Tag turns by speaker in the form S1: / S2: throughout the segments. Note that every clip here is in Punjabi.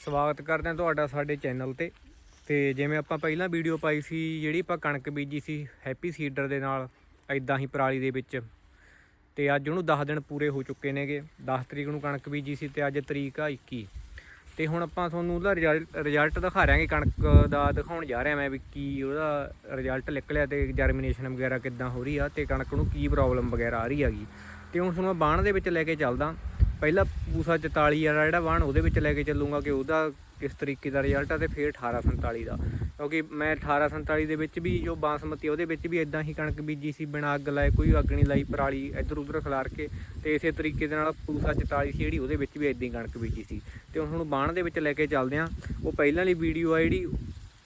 S1: ਸਵਾਗਤ ਕਰਦੇ ਹਾਂ ਤੁਹਾਡਾ ਸਾਡੇ ਚੈਨਲ ਤੇ। ਤੇ ਜਿਵੇਂ ਆਪਾਂ ਪਹਿਲਾਂ ਵੀਡੀਓ ਪਾਈ ਸੀ, ਜਿਹੜੀ ਆਪਾਂ ਕਣਕ ਬੀਜੀ ਸੀ, ਹੈਪੀ ਸੀਡਰ ਦੇ ਨਾਲ ਐਦਾਂ ਹੀ ਪਰਾਲੀ ਦੇ ਵਿੱਚ। ਤੇ ਅੱਜ ਉਹਨੂੰ 10 ਦਿਨ ਪੂਰੇ ਹੋ ਚੁੱਕੇ ਨੇਗੇ। 10 ਤਰੀਕ ਨੂੰ ਕਣਕ ਬੀਜੀ ਸੀ ਤੇ ਅੱਜ ਤਰੀਕ ਆ 21 ਤੇ ਹੁਣ ਆਪਾਂ ਤੁਹਾਨੂੰ ਉਹਦਾ ਰਿਜ਼ਲਟ ਰਿਜ਼ਲਟ ਦਿਖਾ ਰਿਆਂਗੇ ਕਣਕ ਦਾ ਦਿਖਾਉਣ ਜਾ ਰਿਹਾ ਮੈਂ ਵੀ ਕੀ ਉਹਦਾ ਰਿਜ਼ਲਟ ਨਿਕਲਿਆ ਤੇ ਜਰਮੀਨੇਸ਼ਨ ਵਗੈਰਾ ਕਿੱਦਾਂ ਹੋ ਰਹੀ ਆ ਤੇ ਕਣਕ ਨੂੰ ਕੀ ਪ੍ਰੋਬਲਮ ਵਗੈਰਾ ਆ ਰਹੀ ਹੈਗੀ। ਤੇ ਹੁਣ ਤੁਹਾਨੂੰ ਮੈਂ ਬਾਣ ਦੇ ਵਿੱਚ ਲੈ ਕੇ ਚੱਲਦਾ। ਪਹਿਲਾਂ ਪੂਸਾ 44 ਵਾਲਾ ਜਿਹੜਾ ਵਾਹਣ ਉਹਦੇ ਵਿੱਚ ਲੈ ਕੇ ਚੱਲੂਗਾ ਕਿ ਉਹਦਾ ਕਿਸ ਤਰੀਕੇ ਦਾ ਰਿਜ਼ਲਟ ਆ ਤੇ ਫਿਰ 1847 ਦਾ। ਕਿਉਂਕਿ ਮੈਂ 1847 ਦੇ ਵਿੱਚ ਵੀ ਜੋ ਬਾਸਮਤੀ ਉਹਦੇ ਵਿੱਚ ਵੀ ਇਦਾਂ ਹੀ ਕਣਕ ਬੀਜੀ ਸੀ, ਬਿਨਾਂ ਅੱਗ ਲਾਏ, ਕੋਈ ਅੱਗ ਨਹੀਂ ਲਾਈ, ਪਰਾਲੀ ਇੱਧਰ ਉੱਧਰ ਖਿਲਾਰ ਕੇ ਤੇ ਇਸੇ ਤਰੀਕੇ ਦੇ ਨਾਲ ਪੂਸਾ 44 ਸੀ ਜਿਹੜੀ ਉਹਦੇ ਵਿੱਚ ਵੀ ਇਦਾਂ ਹੀ ਕਣਕ ਬੀਜੀ ਸੀ। ਤੇ ਹੁਣ ਬਾਣ ਦੇ ਵਿੱਚ ਲੈ ਕੇ ਚੱਲਦੇ ਆ। ਉਹ ਪਹਿਲਾਂ ਵਾਲੀ ਵੀਡੀਓ ਆ ਜਿਹੜੀ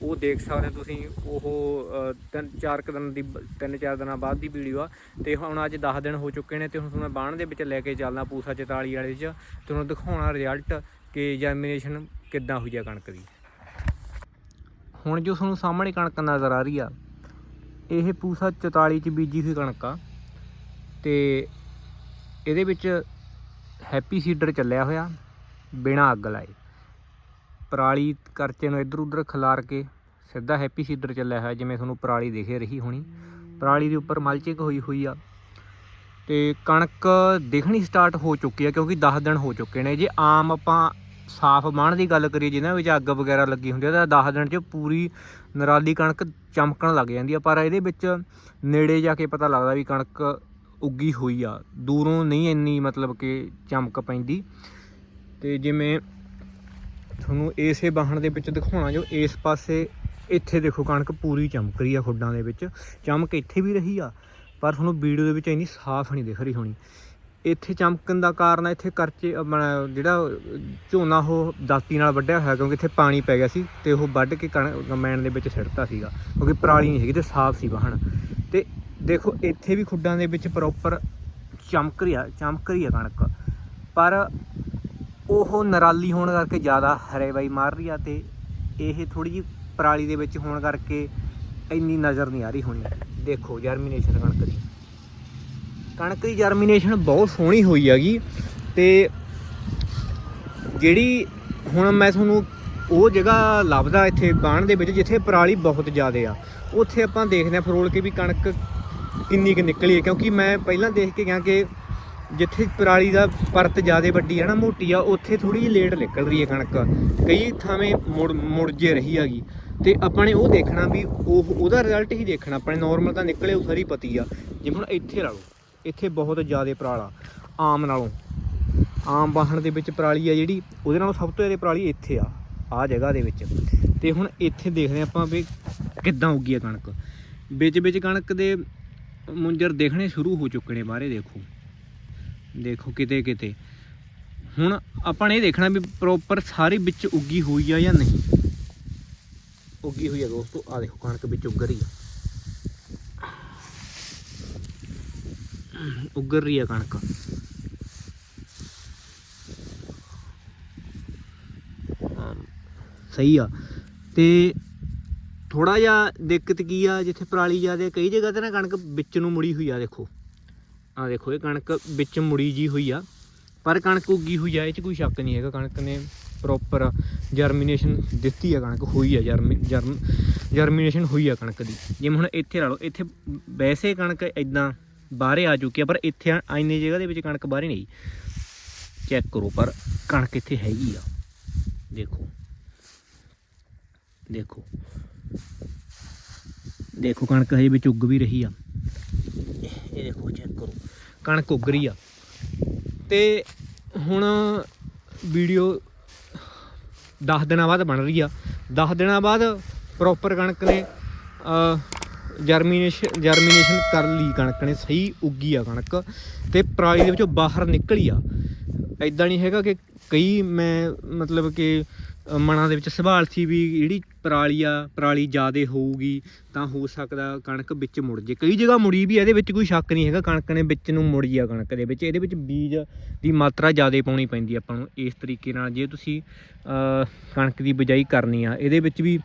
S1: ਉਹ ਦੇਖ ਸਕਦੇ ਹੋ ਤੁਸੀਂ, ਉਹ ਤਿੰਨ, ਚਾਰ ਕੁ ਦਿਨ ਦੀ ਤਿੰਨ ਚਾਰ ਦਿਨਾਂ ਬਾਅਦ ਦੀ ਵੀਡੀਓ ਆ। ਤੇ ਹੁਣ ਅੱਜ 10 ਦਿਨ ਹੋ ਚੁੱਕੇ ਨੇ ਤੇ ਹੁਣ ਤੁਹਾਨੂੰ ਮੈਂ ਬਾਣ ਦੇ ਵਿੱਚ ਲੈ ਕੇ ਚੱਲਣਾ ਪੂਸਾ 44 ਵਾਲੇ 'ਚ ਤੇ ਤੁਹਾਨੂੰ ਦਿਖਾਉਣਾ ਰਿਜ਼ਲਟ ਕਿ ਜਰਮੀਨੇਸ਼ਨ ਕਿੱਦਾਂ ਹੋਈ ਆ ਕਣਕ ਦੀ। ਹੁਣ ਜੋ ਤੁਹਾਨੂੰ ਸਾਹਮਣੇ ਕਣਕ ਨਜ਼ਰ ਆ ਰਹੀ ਆ, ਇਹ ਪੂਸਾ 44 ਚ ਬੀਜੀ ਹੋਈ ਕਣਕ ਆ। ਤੇ ਇਹਦੇ ਵਿੱਚ ਹੈਪੀ ਸੀਡਰ ਚੱਲਿਆ ਹੋਇਆ, ਬਿਨਾਂ ਅੱਗ ਲਾਏ। ਪਰਾਲੀ ਕਰਚੇ ਨੂੰ ਇੱਧਰ ਉੱਧਰ ਖਿਲਾਰ ਕੇ ਸਿੱਧਾ ਹੈਪੀ ਸੀਡਰ ਚੱਲਿਆ ਹੋਇਆ ਜਿਵੇਂ ਤੁਹਾਨੂੰ ਪਰਾਲੀ ਦਿਖੇ ਰਹੀ ਹੋਣੀ। ਪਰਾਲੀ ਦੇ ਉੱਪਰ ਮਲਚਿੰਗ ਹੋਈ ਹੋਈ ਆ। ਤੇ ਕਣਕ ਦਿਖਣੀ ਸਟਾਰਟ ਹੋ ਚੁੱਕੀ ਆ, ਕਿਉਂਕਿ 10 ਦਿਨ ਹੋ ਚੁੱਕੇ ਨੇ। ਜੇ ਆਮ ਆਪਾਂ ਸਾਫ਼ ਬਾਣ ਦੀ ਗੱਲ ਕਰੀਏ, ਜਿਹਨਾਂ ਵਿੱਚ ਅੱਗ ਵਗੈਰਾ ਲੱਗੀ ਹੁੰਦੀ ਆ, ਤਾਂ 10 ਦਿਨ 'ਚ ਪੂਰੀ ਨਰਾਲੀ ਕਣਕ ਚਮਕਣ ਲੱਗ ਜਾਂਦੀ ਆ। ਪਰ ਇਹਦੇ ਵਿੱਚ ਨੇੜੇ ਜਾ ਕੇ ਪਤਾ ਲੱਗਦਾ ਵੀ ਕਣਕ ਉੱਗੀ ਹੋਈ ਆ। ਦੂਰੋਂ ਨਹੀਂ ਇੰਨੀ ਮਤਲਬ ਕਿ ਚਮਕ ਪੈਂਦੀ। ਤੇ ਜਿਵੇਂ ਤੁਹਾਨੂੰ ਇਸੇ ਬਾਹਣ ਦੇ ਵਿੱਚ ਦਿਖਾਉਣਾ ਜੋ ਇਸ ਪਾਸੇ ਇੱਥੇ ਦੇਖੋ ਕਣਕ ਪੂਰੀ ਚਮਕ ਰਹੀ ਆ ਖੁੱਡਾਂ ਦੇ ਵਿੱਚ। ਚਮਕ ਇੱਥੇ ਵੀ ਰਹੀ ਆ, ਪਰ ਤੁਹਾਨੂੰ ਵੀਡੀਓ ਦੇ ਵਿੱਚ ਇੰਨੀ ਸਾਫ਼ ਨਹੀਂ ਦਿਖ ਰਹੀ ਹੋਣੀ। ਇੱਥੇ ਚਮਕਣ ਦਾ ਕਾਰਨ ਇੱਥੇ ਕਰਚੇ, ਆਪਣਾ ਜਿਹੜਾ ਝੋਨਾ ਉਹ ਦਾਤੀ ਨਾਲ ਵੱਢਿਆ ਹੋਇਆ ਕਿਉਂਕਿ ਇੱਥੇ ਪਾਣੀ ਪੈ ਗਿਆ ਸੀ ਤੇ ਉਹ ਵੱਢ ਕੇ ਕਣ ਮੈਣ ਦੇ ਵਿੱਚ ਸਿੱਟਤਾ ਸੀਗਾ। ਕਿਉਂਕਿ ਪਰਾਲੀ ਨਹੀਂ ਹੈਗੀ ਤੇ ਸਾਫ਼ ਸੀ ਵਾਹਣ ਤੇ ਦੇਖੋ ਇੱਥੇ ਵੀ ਖੁੱਡਾਂ ਦੇ ਵਿੱਚ ਪ੍ਰੋਪਰ ਚਮਕ ਰਿਹਾ ਚਮਕ ਰਹੀ ਆ ਕਣਕ। ਪਰ ਉਹ ਨਰਾਲੀ ਹੋਣ ਕਰਕੇ ਜ਼ਿਆਦਾ ਹਰੇਵਾਈ ਮਾਰ ਰਹੀ ਆ ਤੇ ਇਹ ਥੋੜੀ ਜਿਹੀ ਪਰਾਲੀ ਦੇ ਵਿੱਚ ਹੋਣ ਕਰਕੇ ਇੰਨੀ ਨਜ਼ਰ ਨਹੀਂ ਆ ਰਹੀ ਹੋਣੀ। ਦੇਖੋ ਜਰਮੀਨੇਸ਼ਨ ਕਣਕ ਦੀ। ਕਣਕ ਦੀ ਜਰਮੀਨੇਸ਼ਨ ਬਹੁਤ ਸੋਹਣੀ ਹੋਈ ਹੈਗੀ ਤੇ ਜਿਹੜੀ ਹੁਣ ਮੈਂ ਤੁਹਾਨੂੰ ਉਹ ਜਗ੍ਹਾ ਲੱਭਦਾ ਇੱਥੇ ਬਾਣ ਦੇ ਵਿੱਚ ਜਿੱਥੇ ਪਰਾਲੀ ਬਹੁਤ ਜ਼ਿਆਦਾ ਆ। ਉੱਥੇ ਆਪਾਂ ਦੇਖਦੇ ਆ ਫਰੋਲ ਕੇ ਵੀ ਕਣਕ ਕਿੰਨੀ ਕੁ ਨਿਕਲੀ ਹੈ, ਕਿਉਂਕਿ ਮੈਂ ਪਹਿਲਾਂ ਦੇਖ ਕੇ ਗਿਆ ਕਿ ਜਿੱਥੇ ਪਰਾਲੀ ਦਾ ਪਰਤ ਜ਼ਿਆਦਾ ਵੱਡੀ ਹੈ ਨਾ, ਮੋਟੀ ਆ, ਉੱਥੇ ਥੋੜੀ ਜਿਹੀ ਲੇਟ ਨਿਕਲ ਰਹੀ ਹੈ ਕਣਕ। ਕਈ ਥਾਵੇਂ ਮੁੜ ਮੁੜ ਜੇ ਰਹੀ ਹੈਗੀ। ਤੇ ਆਪਾਂ ਨੇ ਉਹ ਦੇਖਣਾ ਵੀ ਉਹ, ਉਹਦਾ ਰਿਜ਼ਲਟ ਹੀ ਦੇਖਣਾ। ਆਪਣੇ ਨਾਰਮਲ ਤਾਂ ਨਿਕਲੇ, ਉਹ ਸਾਰੀ ਪਤੀ ਆ। ਜਿਵੇਂ ਹੁਣ ਇੱਥੇ ਲਾ ਲਓ, ਇੱਥੇ ਬਹੁਤ ਜ਼ਿਆਦਾ ਪਰਾਲਾ ਆਮ ਨਾਲੋਂ। ਆਮ ਵਾਹਣ ਦੇ ਵਿੱਚ ਪਰਾਲੀ ਆ ਜਿਹੜੀ, ਉਹਦੇ ਨਾਲੋਂ ਸਭ ਤੋਂ ਜ਼ਿਆਦਾ ਪਰਾਲੀ ਇੱਥੇ ਆ ਆ ਜਗ੍ਹਾ ਦੇ ਵਿੱਚ। ਤੇ ਹੁਣ ਇੱਥੇ ਦੇਖਦੇ ਹਾਂ ਆਪਾਂ ਵੀ ਕਿੱਦਾਂ ਉੱਗੀ ਆ ਕਣਕ। ਵਿੱਚ ਵਿੱਚ ਕਣਕ ਦੇ ਮੁੰਜਰ ਦੇਖਣੇ ਸ਼ੁਰੂ ਹੋ ਚੁੱਕੇ ਨੇ ਬਾਹਰੇ, ਦੇਖੋ। ਦੇਖੋ ਕਿਤੇ ਕਿਤੇ। ਹੁਣ ਆਪਾਂ ਨੇ ਇਹ ਦੇਖਣਾ ਵੀ ਪ੍ਰੋਪਰ ਸਾਰੀ ਵਿੱਚ ਉੱਗੀ ਹੋਈ ਆ ਜਾਂ ਨਹੀਂ। ਉੱਗੀ ਹੋਈ ਆ ਦੋਸਤੋ ਆ ਦੇਖੋ ਕਣਕ ਵਿੱਚ ਉੱਗ ਰਹੀ ਆ। ਉੱਗਰ ਰਹੀ ਆ ਕਣਕ। ਸਹੀ ਆ। ਤੇ ਥੋੜਾ ਜਿਹਾ ਦਿੱਕਤ ਕੀ ਆ, ਜਿੱਥੇ ਪਰਾਲੀ ਜ਼ਿਆਦਾ ਕਈ ਜਗ੍ਹਾ ਤੇ ਨਾ ਕਣਕ ਵਿੱਚ ਨੂੰ ਮੁੜੀ ਹੋਈ ਆ, ਦੇਖੋ। ਆ ਦੇਖੋ ਇਹ ਕਣਕ ਵਿੱਚ ਮੁੜੀ ਜੀ ਹੋਈ ਆ। ਪਰ ਕਣਕ ਉੱਗੀ ਹੋਈ ਆ, ਇਹ ਚ ਕੋਈ ਸ਼ੱਕ ਨਹੀਂ ਹੈਗਾ। ਕਣਕ ਨੇ ਪ੍ਰੋਪਰ ਜਰਮੀਨੇਸ਼ਨ ਦਿੱਤੀ ਆ, ਕਣਕ ਹੋਈ ਆ ਜਰਮੀ ਜਰਮ ਜਰਮੀਨੇਸ਼ਨ ਹੋਈ ਆ ਕਣਕ ਦੀ। ਜਿਵੇਂ ਹੁਣ ਇੱਥੇ ਲਾ ਲਓ, ਇੱਥੇ ਵੈਸੇ ਕਣਕ ਇਦਾਂ ਬਾਹਰੇ ਆ ਚੁੱਕੀ ਆ, ਪਰ ਇੱਥੇ ਆ- ਇੰਨੀ ਜਗ੍ਹਾ ਦੇ ਵਿੱਚ ਕਣਕ ਬਾਹਰੇ ਨਹੀਂ ਚੈੱਕ ਕਰੋ, ਪਰ ਕਣਕ ਇੱਥੇ ਹੈਗੀ ਆ। ਦੇਖੋ। ਦੇਖੋ। ਦੇਖੋ ਕਣਕ ਹਜੇ ਵਿੱਚ ਉੱਗ ਵੀ ਰਹੀ ਆ। ਇਹ ਦੇਖੋ ਚੈੱਕ ਕਰੋ। ਕਣਕ ਉੱਗ ਰਹੀ ਆ। ਤੇ ਹੁਣ ਵੀਡੀਓ 10 ਦਿਨਾਂ ਬਾਅਦ ਬਣ ਰਹੀ ਆ। 10 ਦਿਨਾਂ ਬਾਅਦ ਪ੍ਰੋਪਰ ਕਣਕ ਨੇ ਜਰਮੀਨੇਸ਼ਨ ਜਰਮੀਨੇਸ਼ਨ ਕਰ ਲਈ ਕਣਕ ਨੇ, ਸਹੀ ਉੱਗੀ ਆ ਕਣਕ। ਤੇ ਪਰਾਲੀ ਦੇ ਵਿੱਚੋਂ ਬਾਹਰ ਨਿਕਲੀ ਆ। ਐਦਾਂ ਨਹੀਂ ਹੈਗਾ ਕਿ ਕਈ ਮੈਂ ਮਤਲਬ ਕਿ ਮਨਾਂ ਦੇ ਵਿੱਚ ਸਵਾਲ ਸੀ ਵੀ ਜਿਹੜੀ ਪਰਾਲੀ ਆ, ਪਰਾਲੀ ਜ਼ਿਆਦੇ ਹੋਊਗੀ ਤਾਂ ਹੋ ਸਕਦਾ ਕਣਕ ਵਿੱਚ ਮੁੜ ਜੇ। ਕਈ ਜਗ੍ਹਾ ਮੁੜੀ ਵੀ ਇਹਦੇ ਵਿੱਚ ਕੋਈ ਸ਼ੱਕ ਨਹੀਂ ਹੈਗਾ, ਕਣਕ ਨੇ ਵਿੱਚ ਨੂੰ ਮੁੜੀ ਆ ਕਣਕ ਦੇ ਵਿੱਚ। ਇਹਦੇ ਵਿੱਚ ਬੀਜ ਦੀ ਮਾਤਰਾ ਜ਼ਿਆਦੇ ਪਾਉਣੀ ਪੈਂਦੀ ਆਪਾਂ ਨੂੰ, ਇਸ ਤਰੀਕੇ ਨਾਲ ਜੇ ਤੁਸੀਂ ਕਣਕ ਦੀ ਬਿਜਾਈ ਕਰਨੀ ਆ, ਇਹਦੇ ਵਿੱਚ ਵੀ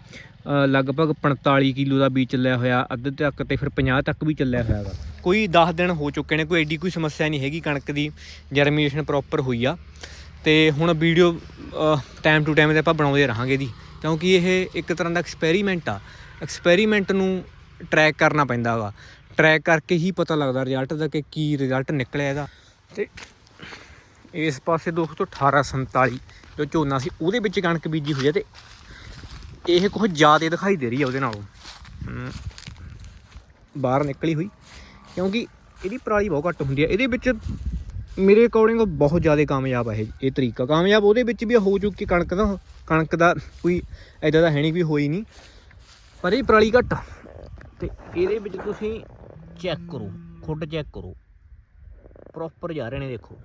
S1: ਲਗਭਗ 45 ਕਿਲੋ ਦਾ ਬੀਜ ਚੱਲਿਆ ਹੋਇਆ, ਅੱਧ ਤੱਕ ਤੇ ਫਿਰ 50 ਤੱਕ ਵੀ ਚੱਲਿਆ ਹੋਇਆ ਵਾ ਕੋਈ 10 ਦਿਨ ਹੋ ਚੁੱਕੇ ਨੇ, ਕੋਈ ਐਡੀ ਕੋਈ ਸਮੱਸਿਆ ਨਹੀਂ ਹੈਗੀ ਕਣਕ ਦੀ ਜਰਮੀਨੇਸ਼ਨ ਪ੍ਰੋਪਰ ਹੋਈ ਆ। ਤੇ ਹੁਣ ਵੀਡੀਓ ਟਾਈਮ ਟੂ ਟਾਈਮ ਤੇ ਆਪਾਂ ਬਣਾਉਂਦੇ ਰਹਾਂਗੇ ਦੀ ਕਿਉਂਕਿ ਇਹ ਇੱਕ ਤਰ੍ਹਾਂ ਦਾ ਐਕਸਪੈਰੀਮੈਂਟ ਆ। ਐਕਸਪੈਰੀਮੈਂਟ ਨੂੰ ਟਰੈਕ ਕਰਨਾ ਪੈਂਦਾ ਵਾ। ਟਰੈਕ ਕਰਕੇ ਹੀ ਪਤਾ ਲੱਗਦਾ ਰਿਜ਼ਲਟ ਦਾ ਕਿ ਕੀ ਰਿਜ਼ਲਟ ਨਿਕਲਿਆ ਇਹਦਾ। ਤੇ ਇਸ ਪਾਸੇ 21847 ਜੋ ਝੋਨਾ ਸੀ, ਉਹਦੇ ਵਿੱਚ ਕਣਕ ਬੀਜੀ ਹੋਈ ਹੈ ਤੇ ਇਹ ਕੁਝ ਜ਼ਿਆਦਾ ਦਿਖਾਈ ਦੇ ਰਹੀ ਹੈ ਉਹਦੇ ਨਾਲੋਂ। ਬਾਹਰ ਨਿਕਲੀ ਹੋਈ। ਕਿਉਂਕਿ ਇਹਦੀ ਪਰਾਲੀ ਬਹੁਤ ਘੱਟ ਹੁੰਦੀ ਹੈ ਇਹਦੇ ਵਿੱਚ ਮੇਰੇ ਅਕੋਰਡਿੰਗ ਬਹੁਤ ਜ਼ਿਆਦਾ ਕਾਮਯਾਬ ਹੈ ਇਹ ਤਰੀਕਾ। ਕਾਮਯਾਬ ਉਹਦੇ ਵਿੱਚ ਵੀ ਹੋ ਚੁੱਕੀ ਕਣਕ ਦਾ ਕਣਕ ਦਾ ਕੋਈ ਐਦਾਂ ਦਾ ਹੈ ਨਹੀਂ ਵੀ ਹੋਈ ਨਹੀਂ। ਪਰ ਇਹ ਪਰਾਲੀ ਘੱਟ ਆ। ਤੇ ਇਹਦੇ ਵਿੱਚ ਤੁਸੀਂ ਚੈੱਕ ਕਰੋ, ਖੁੱਡ ਚੈੱਕ ਕਰੋ। ਪ੍ਰੋਪਰ ਜਾ ਰਹੇ ਨੇ ਦੇਖੋ।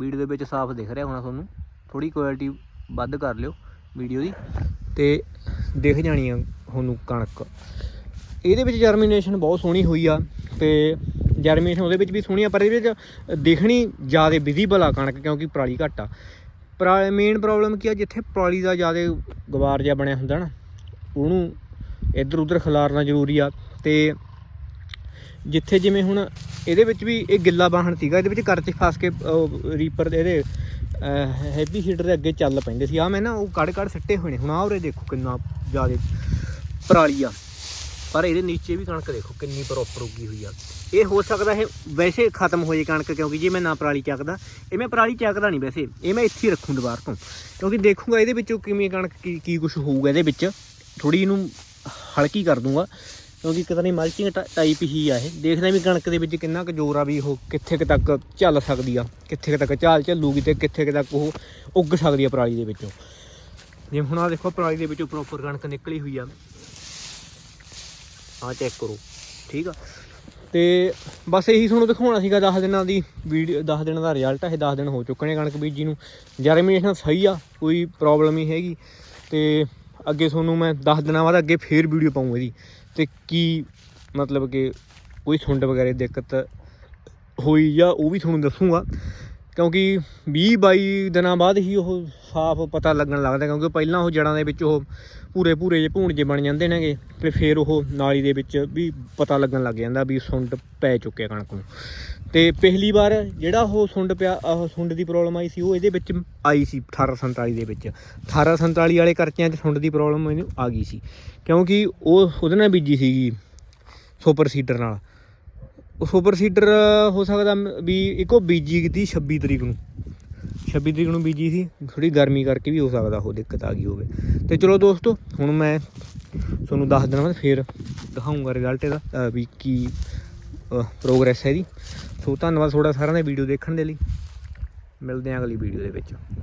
S1: ਵੀਡੀਓ ਦੇ ਵਿੱਚ ਸਾਫ਼ ਦਿਖ ਰਿਹਾ ਹੋਣਾ ਤੁਹਾਨੂੰ। ਥੋੜੀ ਕੁਆਲਿਟੀ ਵੱਧ ਕਰ ਲਿਓ ਵੀਡੀਓ ਦੀ। ਤੇ ਦਿਖ ਜਾਣੀ ਆ ਤੁਹਾਨੂੰ ਕਣਕ। ਇਹਦੇ ਵਿੱਚ ਜਰਮੀਨੇਸ਼ਨ ਬਹੁਤ ਸੋਹਣੀ ਹੋਈ ਆ। ਤੇ ਜਰਮੀਨੇਸ਼ਨ ਉਹਦੇ ਵਿੱਚ ਵੀ ਸੋਹਣੀ ਆ, ਪਰ ਇਹਦੇ ਵਿੱਚ ਦਿਖਣੀ ਜ਼ਿਆਦਾ ਵਿਜ਼ੀਬਲ ਆ ਕਣਕ, ਕਿਉਂਕਿ ਪਰਾਲੀ ਘੱਟ ਆ। ਪਰ ਮੇਨ ਪ੍ਰੋਬਲਮ ਕੀ ਆ, ਜਿੱਥੇ ਪਰਾਲੀ ਦਾ ਜ਼ਿਆਦਾ ਗਵਾਰ ਜਿਹਾ ਬਣਿਆ ਹੁੰਦਾ ਨਾ, ਉਹਨੂੰ ਇੱਧਰ ਉੱਧਰ ਖਿਲਾਰਨਾ ਜ਼ਰੂਰੀ ਆ। ਤੇ ਜਿੱਥੇ ਜਿਵੇਂ ਹੁਣ ਇਹਦੇ ਵਿੱਚ ਵੀ ਇਹ ਗਿੱਲਾ ਬਾਹਣ ਸੀਗਾ, ਇਹਦੇ ਵਿੱਚ ਕਰਚ ਫਸ ਕੇ ਰੀਪਰ ਦੇ ਇਹਦੇ ਹੈਵੀ ਹੀਟਰ ਦੇ ਅੱਗੇ ਚੱਲ ਪੈਂਦੇ ਸੀ। ਆ ਮੈਂ ਨਾ ਉਹ ਕੜ ਕੜ ਸਿੱਟੇ ਹੋਏ ਨੇ, ਹੁਣ ਆ ਉਰੇ ਦੇਖੋ ਕਿੰਨਾ ਜ਼ਿਆਦਾ ਪਰਾਲੀ ਆ। ਪਰ ਇਹਦੇ ਨੀਚੇ ਵੀ ਕਣਕ ਦੇਖੋ ਕਿੰਨੀ ਪ੍ਰੋਪਰ ਉੱਗੀ ਹੋਈ ਆ। ਇਹ ਹੋ ਸਕਦਾ ਇਹ ਵੈਸੇ ਖਤਮ ਹੋ ਜੇ ਕਣਕ, ਕਿਉਂਕਿ ਜੇ ਮੈਂ ਨਾ ਪਰਾਲੀ ਚੱਕਦਾ, ਇਹ ਮੈਂ ਪਰਾਲੀ ਚੱਕਦਾ ਨਹੀਂ ਵੈਸੇ, ਇਹ ਮੈਂ ਇੱਥੇ ਹੀ ਰੱਖੂ ਦੁਬਾਰ ਤੋਂ। ਕਿਉਂਕਿ ਦੇਖੂਗਾ ਇਹਦੇ ਵਿੱਚੋਂ ਕਿਵੇਂ ਕਣਕ ਕੀ ਕੀ ਕੁਝ ਹੋਊਗਾ ਇਹਦੇ ਵਿੱਚ। ਥੋੜੀ ਇਹਨੂੰ ਹਲਕੀ ਕਰ ਦੂੰਗਾ, ਕਿਉਂਕਿ ਇੱਕ ਤਰ੍ਹਾਂ ਦੀ ਮਲਚਿੰਗ ਟਾਈਪ ਹੀ ਆ ਇਹ। ਦੇਖਦਾ ਵੀ ਕਣਕ ਦੇ ਵਿੱਚ ਕਿੰਨਾ ਕੁ ਜ਼ੋਰ ਆ ਵੀ ਉਹ ਕਿੱਥੇ ਕੁ ਤੱਕ ਚੱਲ ਸਕਦੀ ਆ, ਕਿੱਥੇ ਕੁ ਤੱਕ ਝਾਲ ਚੱਲੂਗੀ ਤੇ ਕਿੱਥੇ ਕੁ ਤੱਕ ਉਹ ਉੱਗ ਸਕਦੀ ਆ ਪਰਾਲੀ ਦੇ ਵਿੱਚੋਂ। ਜਿਵੇਂ ਹੁਣ ਆ ਦੇਖੋ, ਪਰਾਲੀ ਦੇ ਵਿੱਚੋਂ ਪ੍ਰੋਪਰ ਕਣਕ ਨਿਕਲੀ ਹੋਈ ਆ। ਆ ਚੈੱਕ ਕਰੋ, ਠੀਕ ਆ? ਤੇ ਬਸ ਇਹੀ ਤੁਹਾਨੂੰ ਦਿਖਾਉਣਾ ਸੀਗਾ 10 ਦਿਨਾਂ ਦੀ ਵੀਡੀਓ 10 ਦਿਨਾਂ ਦਾ ਰਿਜ਼ਲਟ ਹੈ 10 ਦਿਨ ਹੋ ਚੁੱਕੇ ਨੇ ਕਣਕ ਬੀਜੀ ਨੂੰ। ਜਰਮੀਨੇਸ਼ਨ ਸਹੀ ਆ, ਕੋਈ ਪ੍ਰੋਬਲਮ ਨਹੀਂ ਹੈਗੀ। ਤੇ ਅੱਗੇ ਤੁਹਾਨੂੰ ਮੈਂ 10 ਦਿਨਾਂ ਬਾਅਦ ਅੱਗੇ ਫੇਰ ਵੀਡੀਓ ਪਾਉਂ ਇਹਦੀ ਤੇ ਕੀ ਮਤਲਬ ਕਿ ਕੋਈ ਸੁੰਡ ਵਗੈਰਾ ਦਿੱਕਤ ਹੋਈ ਜਾਂ ਉਹ ਵੀ ਤੁਹਾਨੂੰ ਦੱਸੂਗਾ। ਕਿਉਂਕਿ 20 22 ਦਿਨਾਂ ਬਾਅਦ ਹੀ ਉਹ ਸਾਫ਼ ਪਤਾ ਲੱਗਣ ਲੱਗਦਾ ਕਿਉਂਕਿ ਪਹਿਲਾਂ ਉਹ ਜੜਾਂ ਦੇ ਵਿੱਚ ਉਹ ਪੂਰੇ ਪੂਰੇ ਜਿਹੇ ਭੂਣ ਜੇ ਬਣ ਜਾਂਦੇ ਨੇਗੇ ਤੇ ਫਿਰ ਉਹ ਨਾਲੀ ਦੇ ਵਿੱਚ ਵੀ ਪਤਾ ਲੱਗਣ ਲੱਗ ਜਾਂਦਾ ਵੀ ਸੁੰਡ ਪੈ ਚੁੱਕਿਆ ਕਣਕ ਨੂੰ। ਤੇ ਪਹਿਲੀ ਵਾਰ ਜਿਹੜਾ ਉਹ ਸੁੰਡ ਪਿਆ ਉਹ ਸੁੰਡ ਦੀ ਪ੍ਰੋਬਲਮ ਆਈ ਸੀ, ਉਹ ਇਹਦੇ ਵਿੱਚ ਆਈ ਸੀ 1847 ਦੇ ਵਿੱਚ। 1847 ਵਾਲੇ ਕਰਚਿਆਂ 'ਚ ਸੁੰਡ ਦੀ ਪ੍ਰੋਬਲਮ ਮੈਨੂੰ ਆ ਗਈ ਸੀ। ਕਿਉਂਕਿ ਉਹ ਉਹਦੇ ਨਾਲ ਬੀਜੀ ਸੀਗੀ, ਸੁਪਰ ਸੀਡਰ ਨਾਲ। ਸੁਪਰ ਸੀਡਰ ਹੋ ਸਕਦਾ ਮ- ਵੀ ਇੱਕੋ ਬੀਜੀ ਕੀਤੀ 26 ਤਰੀਕ ਨੂੰ। 26 ਤਰੀਕ ਨੂੰ ਬੀਜੀ ਸੀ। ਥੋੜੀ ਗਰਮੀ ਕਰਕੇ ਵੀ ਹੋ ਸਕਦਾ ਉਹ ਦਿੱਕਤ ਆ ਗਈ ਹੋਵੇ। ਤੇ ਚਲੋ ਦੋਸਤੋ, ਹੁਣ ਮੈਂ ਤੁਹਾਨੂੰ ਦੱਸ ਦਿਨਾਂ ਬਾਅਦ ਫੇਰ ਦਿਖਾਉਂਗਾ ਰਿਜ਼ਲਟ ਇਹਦਾ ਵੀ ਕੀ ਪ੍ਰੋਗਰੈਸ ਹੈ ਇਹਦੀ। ਸੋ ਧੰਨਵਾਦ ਤੁਹਾਡਾ ਸਾਰਿਆਂ ਦਾ ਵੀਡੀਓ ਦੇਖਣ ਦੇ ਲਈ। ਮਿਲਦੇ ਹਾਂ ਅਗਲੀ ਵੀਡੀਓ ਦੇ ਵਿੱਚ।